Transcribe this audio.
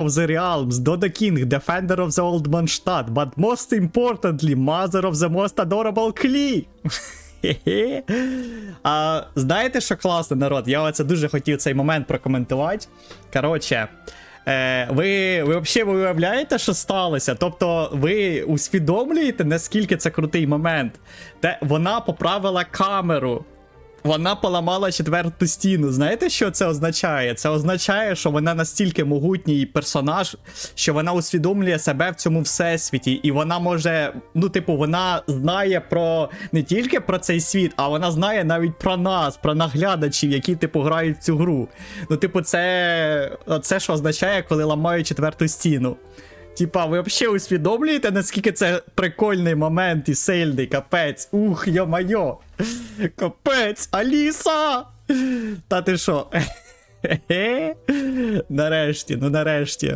of the Realms, Dodo King, Defender of the Old Manstadt, but most importantly, Mother of the most adorable Klee. А, знаєте, що класно, народ? Я оце дуже хотів цей момент прокоментувати. Коротше, е, ви, ви взагалі уявляєте, що сталося? Тобто, ви усвідомлюєте, наскільки це крутий момент? Те, вона поправила камеру. Вона поламала четверту стіну. Знаєте, що це означає? Це означає, що вона настільки могутній персонаж, що вона усвідомлює себе в цьому всесвіті, і вона може, ну, типу, вона знає про не тільки про цей світ, а вона знає навіть про нас, про наглядачів, які, типу, грають в цю гру. Ну, типу, це, це що означає, коли ламають четверту стіну. Типа, ви взагалі усвідомлюєте, наскільки це прикольний момент і сильний, капець. Ух, йо-майо. Капець, Аліса! Та ти що? Нарешті, ну нарешті.